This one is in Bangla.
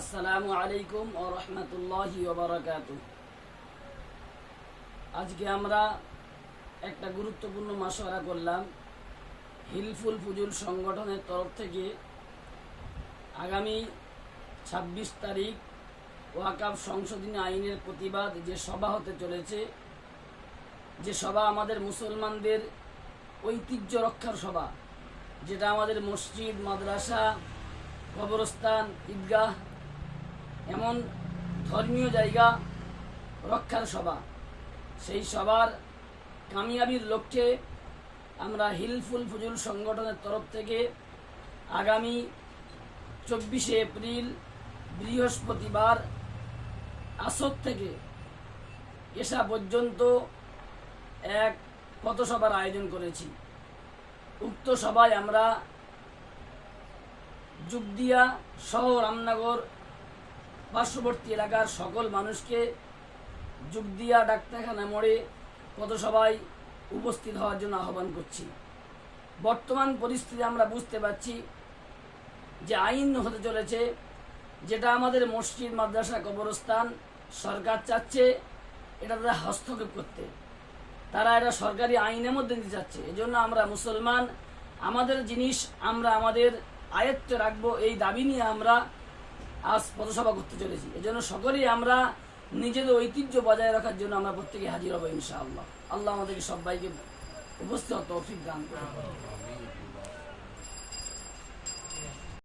আসসালামু আলাইকুম ও রহমতুল্লাহি আজকে আমরা একটা গুরুত্বপূর্ণ মাসোয়ারা করলাম, হিলফুল ফুজুল সংগঠনের তরফ থেকে আগামী ছাব্বিশ তারিখ ওয়াকাব সংশোধনী আইনের প্রতিবাদ যে সভা হতে চলেছে, যে সভা আমাদের মুসলমানদের ঐতিহ্য রক্ষার সভা, যেটা আমাদের মসজিদ, মাদ্রাসা, কবরস্থান, ঈদগাহ এমন ধর্মীয় জায়গা রক্ষার সভা। সেই সবার কামিয়াবির লক্ষ্যে আমরা হিলফুল ফুজুল সংগঠনের তরফ থেকে আগামী চব্বিশে এপ্রিল বৃহস্পতিবার আসর থেকে এসা পর্যন্ত এক পথসভার আয়োজন করেছি। উক্ত সভায় আমরা যুগদিয়া সহ রামনগর পার্শ্ববর্তী এলাকার সকল মানুষকে যুগদিয়া ডাক্তারখানা মোড়ে পথসভায় উপস্থিত হওয়ার জন্য আহ্বান করছি। বর্তমান পরিস্থিতি আমরা বুঝতে পারছি যে আইন হতে চলেছে, যেটা আমাদের মসজিদ, মাদ্রাসা, কবরস্থান সরকার চাচ্ছে, এটা তারা হস্তক্ষেপ করতে। তারা এটা সরকারি আইনের মধ্যে নিতে চাচ্ছে। এজন্য আমরা মুসলমান, আমাদের জিনিস আমরা আমাদের আয়ত্তে রাখব, এই দাবি নিয়ে আমরা আজ পথসভা করতে চলেছি। এজন্য সকলেই আমরা নিজেদের ঐতিহ্য বজায় রাখার জন্য আমরা প্রত্যেকে হাজির হব ইনশাআল্লাহ। আল্লাহ আমাদেরকে সবাইকে উপস্থিত তৌফিক দান করুন।